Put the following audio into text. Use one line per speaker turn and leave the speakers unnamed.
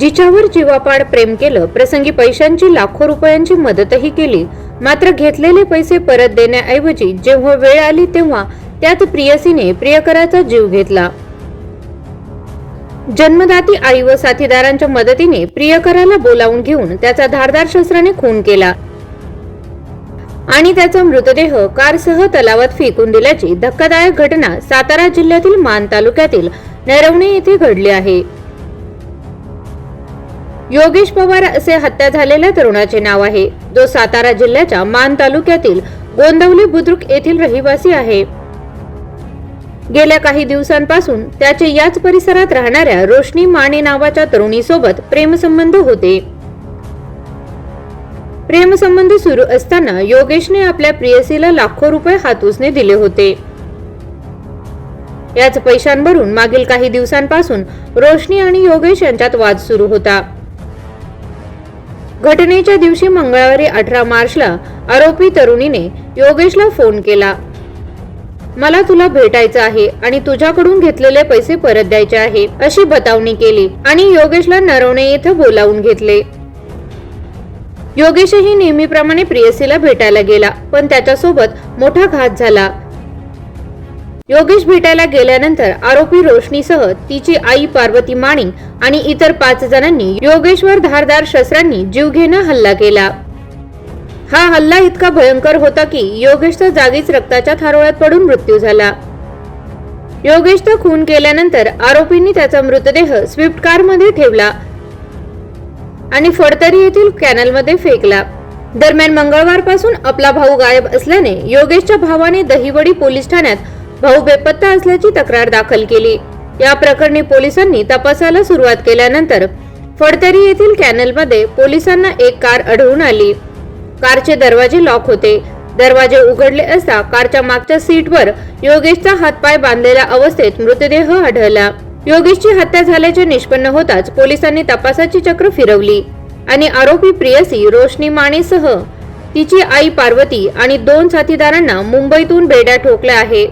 जिच्यावर जीवापाड प्रेम केलं प्रसंगी पैशांची लाखो रुपयांची मदतही केली. मात्र घेतलेले पैसे परत देण्याऐवजी जेव्हा वेळ आली तेव्हा त्यात प्रियसीने प्रियकराचा जीव घेतला. जन्मदाती आई व साथीदारांच्या मदतीने प्रियकराला बोलावून घेऊन त्याचा धारदार शस्त्राने खून केला. आणि त्याचा मृतदेह कारसह तलावात फेकून दिल्याची धक्कादायक घटना सातारा जिल्ह्यातील मान तालुक्यातील नरवणे येथे घडली आहे. योगेश पवार असे हत्या झालेल्या तरुणाचे नाव आहे. जो सातारा जिल्ह्याच्या मान तालुक्यातील गोंदवली बुद्रुक येथील रहिवासी आहे. गेल्या काही दिवसांपासून त्याचे याच परिसरात राहणाऱ्या रोशनी माने नावाच्या तरुणीसोबत प्रेमसंबंध होते. प्रेमसंबंध सुरू असताना योगेशने आपल्या प्रियसीला लाखो रुपये हातूसने दिले होते. याच पैशांवरून मागील काही दिवसांपासून रोशनी आणि योगेश यांच्यात वाद सुरू होता. घटनेच्या दिवशी मंगळवारी अठरा मार्चला आरोपी तरुणीने योगेशला फोन केला. मला तुला भेटायचं आहे आणि तुझ्याकडून घेतलेले पैसे परत द्यायचे आहे अशी बतावणी केली आणि योगेशला नरवणे येथे बोलावून घेतले. योगेशही नेहमीप्रमाणे प्रियसीला भेटायला गेला पण त्याच्यासोबत मोठा घात झाला. योगेश भेटायला गेल्यानंतर आरोपी रोशनीसह तिची आई पार्वती माणी आणि इतर पाच जणांनी योगेशवर धारदार शस्त्रांनी जीवघेणा हल्ला केला. हा हल्ला इतका भयंकर होता की योगेशचा जागीच रक्ताच्या थारोळ्यात पडून मृत्यू झाला. योगेशचा खून केल्यानंतर आरोपींनी त्याचा मृतदेह स्विफ्ट कारमध्ये ठेवला आणि फडतरी येथील कॅनलमध्ये फेकला. दरम्यान मंगळवारपासून आपला भाऊ गायब असल्याने योगेशच्या भावाने दहिवडी पोलीस ठाण्यात भाऊ बेपत्ता असल्याची तक्रार दाखल केली. या प्रकरणी पोलिसांनी तपासाला सुरुवात केल्यानंतर फडतरी येथील कॅनलमध्ये पोलिसांना एक कार आढळून आली. कारचे दरवाजे लॉक होते. दरवाजे उघडले असता कारच्या मागच्या सीटवर योगेशचा हातपाय बांधलेल्या अवस्थेत मृतदेह आढळला. योगेशची हत्या झाल्याचे निष्पन्न होताच पोलिसांनी तपासाची चक्र फिरवली आणि आरोपी प्रियसी रोशनी मानेसह तिची आई पार्वती आणि दोन साथीदारांना मुंबईतून बेड्या ठोकल्या आहे